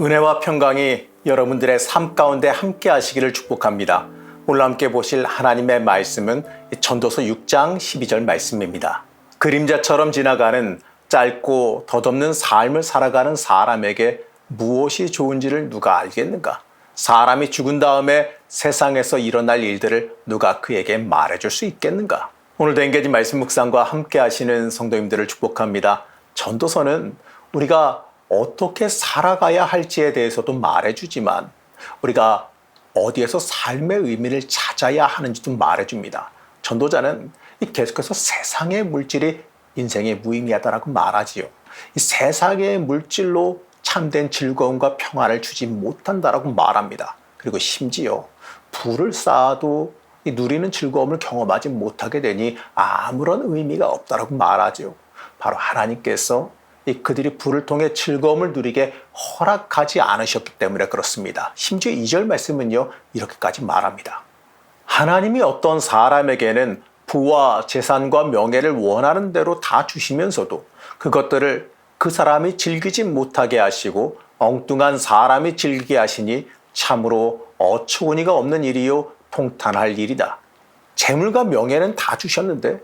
은혜와 평강이 여러분들의 삶 가운데 함께 하시기를 축복합니다. 오늘 함께 보실 하나님의 말씀은 전도서 6장 12절 말씀입니다. 그림자처럼 지나가는 짧고 덧없는 삶을 살아가는 사람에게 무엇이 좋은지를 누가 알겠는가? 사람이 죽은 다음에 세상에서 일어날 일들을 누가 그에게 말해줄 수 있겠는가? 오늘도 엔게지 말씀 묵상과 함께 하시는 성도님들을 축복합니다. 전도서는 우리가 어떻게 살아가야 할지에 대해서도 말해주지만 우리가 어디에서 삶의 의미를 찾아야 하는지도 말해줍니다. 전도자는 계속해서 세상의 물질이 인생의 무의미하다라고 말하지요. 이 세상의 물질로 참된 즐거움과 평안을 주지 못한다라고 말합니다. 그리고 심지어 부를 쌓아도 이 누리는 즐거움을 경험하지 못하게 되니 아무런 의미가 없다라고 말하죠. 바로 하나님께서 이 그들이 불을 통해 즐거움을 누리게 허락하지 않으셨기 때문에 그렇습니다. 심지어 2절 말씀은요, 이렇게까지 말합니다. 하나님이 어떤 사람에게는 부와 재산과 명예를 원하는 대로 다 주시면서도 그것들을 그 사람이 즐기지 못하게 하시고 엉뚱한 사람이 즐기게 하시니 참으로 어처구니가 없는 일이요 통탄할 일이다. 재물과 명예는 다 주셨는데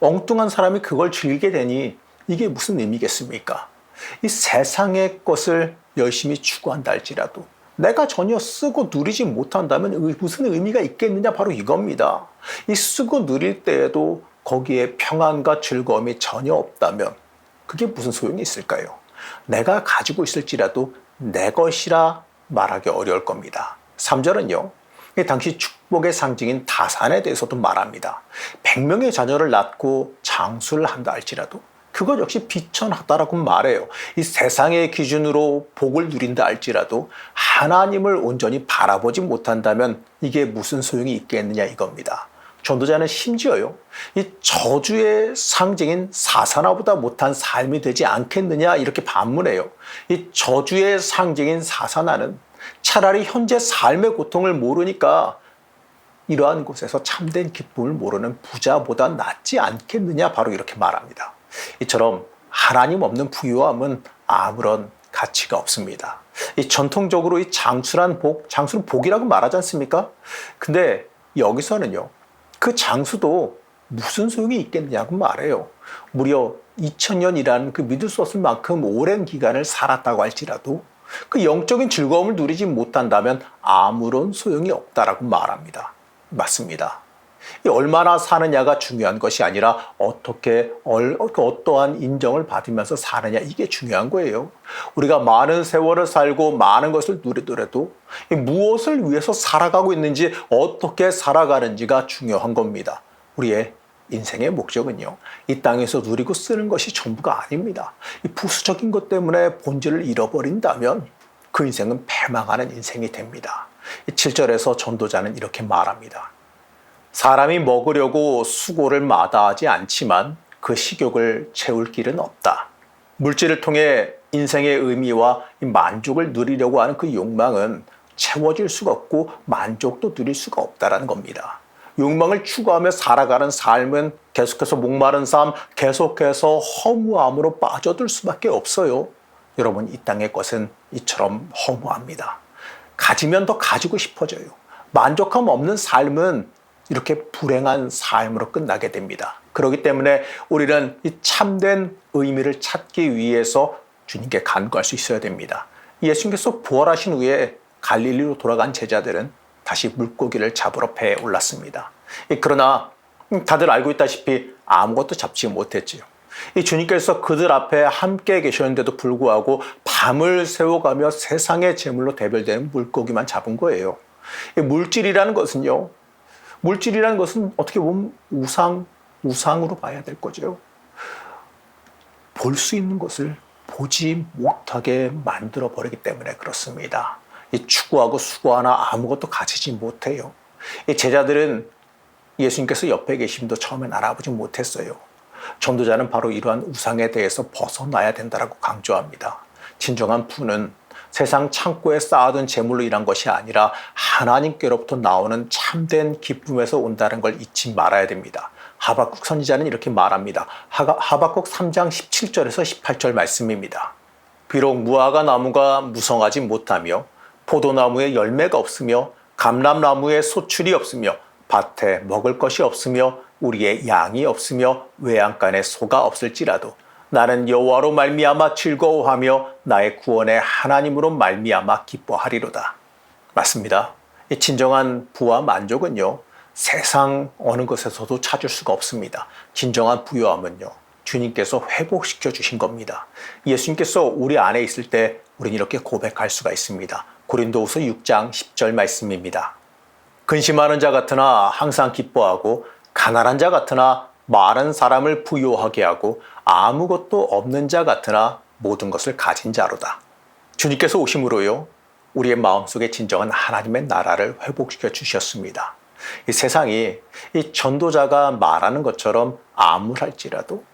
엉뚱한 사람이 그걸 즐기게 되니 이게 무슨 의미겠습니까? 이 세상의 것을 열심히 추구한다 할지라도 내가 전혀 쓰고 누리지 못한다면 무슨 의미가 있겠느냐 바로 이겁니다. 이 쓰고 누릴 때에도 거기에 평안과 즐거움이 전혀 없다면 그게 무슨 소용이 있을까요? 내가 가지고 있을지라도 내 것이라 말하기 어려울 겁니다. 3절은요. 당시 축복의 상징인 다산에 대해서도 말합니다. 100명의 자녀를 낳고 장수를 한다 할지라도 그것 역시 비천하다라고 말해요. 이 세상의 기준으로 복을 누린다 할지라도 하나님을 온전히 바라보지 못한다면 이게 무슨 소용이 있겠느냐 이겁니다. 전도자는 심지어요, 이 저주의 상징인 사사나보다 못한 삶이 되지 않겠느냐 이렇게 반문해요. 이 저주의 상징인 사사나는 차라리 현재 삶의 고통을 모르니까 이러한 곳에서 참된 기쁨을 모르는 부자보다 낫지 않겠느냐 바로 이렇게 말합니다. 이처럼 하나님 없는 부유함은 아무런 가치가 없습니다. 이 전통적으로 이 장수란 복, 장수는 복이라고 말하지 않습니까? 근데 여기서는요, 그 장수도 무슨 소용이 있겠냐고 말해요. 무려 2000년이라는 그 믿을 수 없을 만큼 오랜 기간을 살았다고 할지라도 그 영적인 즐거움을 누리지 못한다면 아무런 소용이 없다라고 말합니다. 맞습니다. 얼마나 사느냐가 중요한 것이 아니라 어떻게 어떠한 인정을 받으면서 사느냐 이게 중요한 거예요. 우리가 많은 세월을 살고 많은 것을 누리더라도 무엇을 위해서 살아가고 있는지 어떻게 살아가는지가 중요한 겁니다. 우리의 인생의 목적은요, 이 땅에서 누리고 쓰는 것이 전부가 아닙니다. 이 부수적인 것 때문에 본질을 잃어버린다면 그 인생은 패망하는 인생이 됩니다. 7절에서 전도자는 이렇게 말합니다. 사람이 먹으려고 수고를 마다하지 않지만 그 식욕을 채울 길은 없다. 물질을 통해 인생의 의미와 만족을 누리려고 하는 그 욕망은 채워질 수가 없고 만족도 누릴 수가 없다라는 겁니다. 욕망을 추구하며 살아가는 삶은 계속해서 목마른 삶, 계속해서 허무함으로 빠져들 수밖에 없어요. 여러분, 이 땅의 것은 이처럼 허무합니다. 가지면 더 가지고 싶어져요. 만족함 없는 삶은 이렇게 불행한 삶으로 끝나게 됩니다. 그렇기 때문에 우리는 이 참된 의미를 찾기 위해서 주님께 간구할 수 있어야 됩니다. 예수님께서 부활하신 후에 갈릴리로 돌아간 제자들은 다시 물고기를 잡으러 배에 올랐습니다. 그러나 다들 알고 있다시피 아무것도 잡지 못했지요. 이 주님께서 그들 앞에 함께 계셨는데도 불구하고 밤을 새워가며 세상의 제물로 대별되는 물고기만 잡은 거예요. 물질이라는 것은요, 물질이라는 것은 어떻게 보면 우상, 우상으로 봐야 될 거죠. 볼 수 있는 것을 보지 못하게 만들어 버리기 때문에 그렇습니다. 이 추구하고 수고하나 아무것도 가지지 못해요. 이 제자들은 예수님께서 옆에 계심도 처음엔 알아보지 못했어요. 전도자는 바로 이러한 우상에 대해서 벗어나야 된다고 강조합니다. 진정한 부는 세상 창고에 쌓아둔 재물로 일한 것이 아니라 하나님께로부터 나오는 참된 기쁨에서 온다는 걸 잊지 말아야 됩니다. 하박국 선지자는 이렇게 말합니다. 하박국 3장 17절에서 18절 말씀입니다. 비록 무화과 나무가 무성하지 못하며 포도나무에 열매가 없으며 감람나무에 소출이 없으며 밭에 먹을 것이 없으며 우리의 양이 없으며 외양간에 소가 없을지라도 나는 여호와로 말미암아 즐거워하며 나의 구원의 하나님으로 말미암아 기뻐하리로다. 맞습니다. 이 진정한 부와 만족은요. 세상 어느 것에서도 찾을 수가 없습니다. 진정한 부요함은요. 주님께서 회복시켜 주신 겁니다. 예수님께서 우리 안에 있을 때 우리는 이렇게 고백할 수가 있습니다. 고린도후서 6장 10절 말씀입니다. 근심하는 자 같으나 항상 기뻐하고 가난한 자 같으나 많은 사람을 부요하게 하고 아무것도 없는 자 같으나 모든 것을 가진 자로다. 주님께서 오심으로요. 우리의 마음속에 진정한 하나님의 나라를 회복시켜 주셨습니다. 이 세상이 이 전도자가 말하는 것처럼 암울할지라도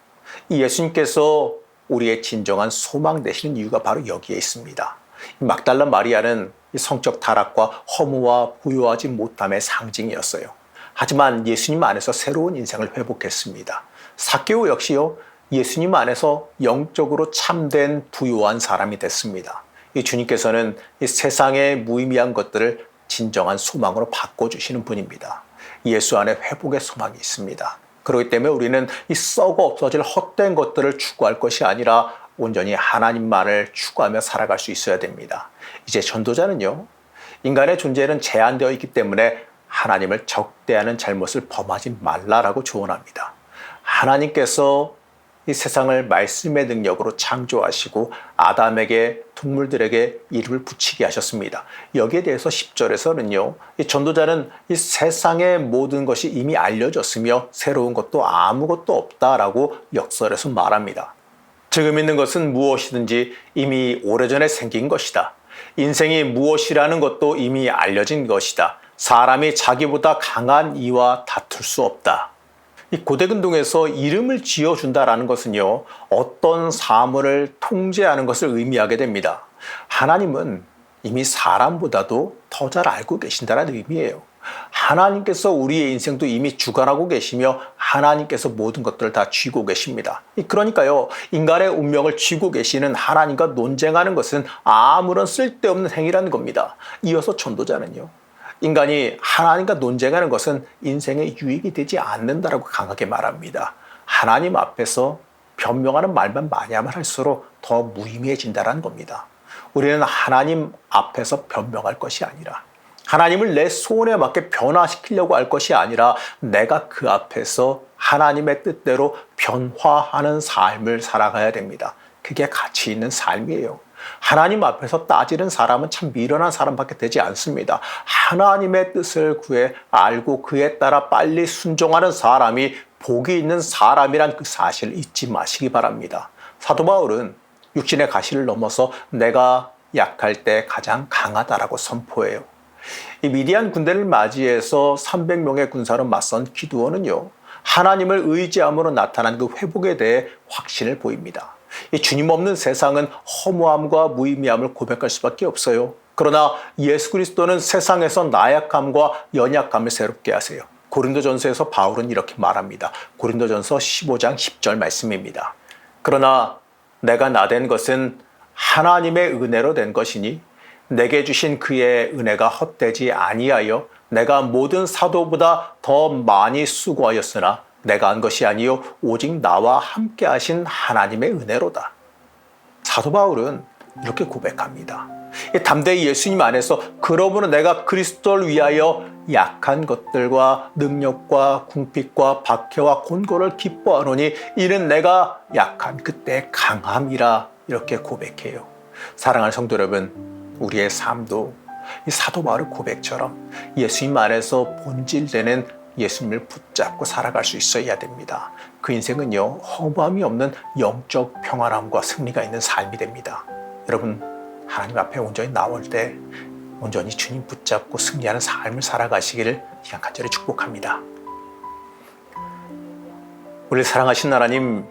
이 예수님께서 우리의 진정한 소망 되시는 이유가 바로 여기에 있습니다. 이 막달라 마리아는 이 성적 타락과 허무와 부유하지 못함의 상징이었어요. 하지만 예수님 안에서 새로운 인생을 회복했습니다. 사케오 역시요 예수님 안에서 영적으로 참된 부유한 사람이 됐습니다. 이 주님께서는 이 세상의 무의미한 것들을 진정한 소망으로 바꿔주시는 분입니다. 예수 안에 회복의 소망이 있습니다. 그렇기 때문에 우리는 이 썩어 없어질 헛된 것들을 추구할 것이 아니라 온전히 하나님만을 추구하며 살아갈 수 있어야 됩니다. 이제 전도자는요, 인간의 존재는 제한되어 있기 때문에 하나님을 적대하는 잘못을 범하지 말라라고 조언합니다. 하나님께서 이 세상을 말씀의 능력으로 창조하시고 아담에게 동물들에게 이름을 붙이게 하셨습니다. 여기에 대해서 10절에서는요. 이 전도자는 이 세상의 모든 것이 이미 알려졌으며 새로운 것도 아무것도 없다라고 역설에서 말합니다. 지금 있는 것은 무엇이든지 이미 오래전에 생긴 것이다. 인생이 무엇이라는 것도 이미 알려진 것이다. 사람이 자기보다 강한 이와 다툴 수 없다. 이 고대근동에서 이름을 지어준다라는 것은요, 어떤 사물을 통제하는 것을 의미하게 됩니다. 하나님은 이미 사람보다도 더 잘 알고 계신다는 의미예요. 하나님께서 우리의 인생도 이미 주관하고 계시며 하나님께서 모든 것들을 다 쥐고 계십니다. 그러니까요, 인간의 운명을 쥐고 계시는 하나님과 논쟁하는 것은 아무런 쓸데없는 행위라는 겁니다. 이어서 전도자는요, 인간이 하나님과 논쟁하는 것은 인생에 유익이 되지 않는다라고 강하게 말합니다. 하나님 앞에서 변명하는 말만 많이 하면 할수록 더 무의미해진다는 겁니다. 우리는 하나님 앞에서 변명할 것이 아니라 하나님을 내 소원에 맞게 변화시키려고 할 것이 아니라 내가 그 앞에서 하나님의 뜻대로 변화하는 삶을 살아가야 됩니다. 그게 가치 있는 삶이에요. 하나님 앞에서 따지는 사람은 참 미련한 사람밖에 되지 않습니다. 하나님의 뜻을 구해 알고 그에 따라 빨리 순종하는 사람이 복이 있는 사람이란 그 사실을 잊지 마시기 바랍니다. 사도 바울은 육신의 가시를 넘어서 내가 약할 때 가장 강하다라고 선포해요. 이 미디안 군대를 맞이해서 300명의 군사로 맞선 기두원은요. 하나님을 의지함으로 나타난 그 회복에 대해 확신을 보입니다. 이 주님 없는 세상은 허무함과 무의미함을 고백할 수밖에 없어요. 그러나 예수 그리스도는 세상에서 나약함과 연약함을 새롭게 하세요. 고린도전서에서 바울은 이렇게 말합니다. 고린도전서 15장 10절 말씀입니다. 그러나 내가 나 된 것은 하나님의 은혜로 된 것이니 내게 주신 그의 은혜가 헛되지 아니하여 내가 모든 사도보다 더 많이 수고하였으나 내가 한 것이 아니요 오직 나와 함께 하신 하나님의 은혜로다. 사도 바울은 이렇게 고백합니다. 담대히 예수님 안에서 그러므로 내가 그리스도를 위하여 약한 것들과 능력과 궁핍과 박해와 곤고를 기뻐하노니 이는 내가 약한 그때 강함이라 이렇게 고백해요. 사랑하는 성도 여러분, 우리의 삶도 이 사도 바울의 고백처럼 예수님 안에서 본질되는 예수님을 붙잡고 살아갈 수 있어야 됩니다. 그 인생은요, 허무함이 없는 영적 평안함과 승리가 있는 삶이 됩니다. 여러분, 하나님 앞에 온전히 나올 때 온전히 주님 붙잡고 승리하는 삶을 살아가시기를 시간 간절히 축복합니다. 우리 사랑하신 하나님,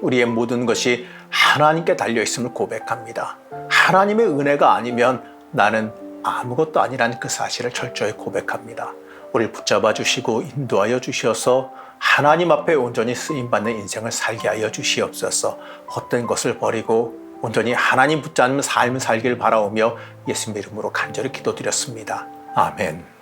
우리의 모든 것이 하나님께 달려 있음을 고백합니다. 하나님의 은혜가 아니면 나는 아무것도 아니라는 그 사실을 철저히 고백합니다. 우리를 붙잡아 주시고 인도하여 주셔서 하나님 앞에 온전히 쓰임 받는 인생을 살게 하여 주시옵소서. 헛된 것을 버리고 온전히 하나님 붙잡는 삶을 살길 바라오며 예수님 이름으로 간절히 기도드렸습니다. 아멘.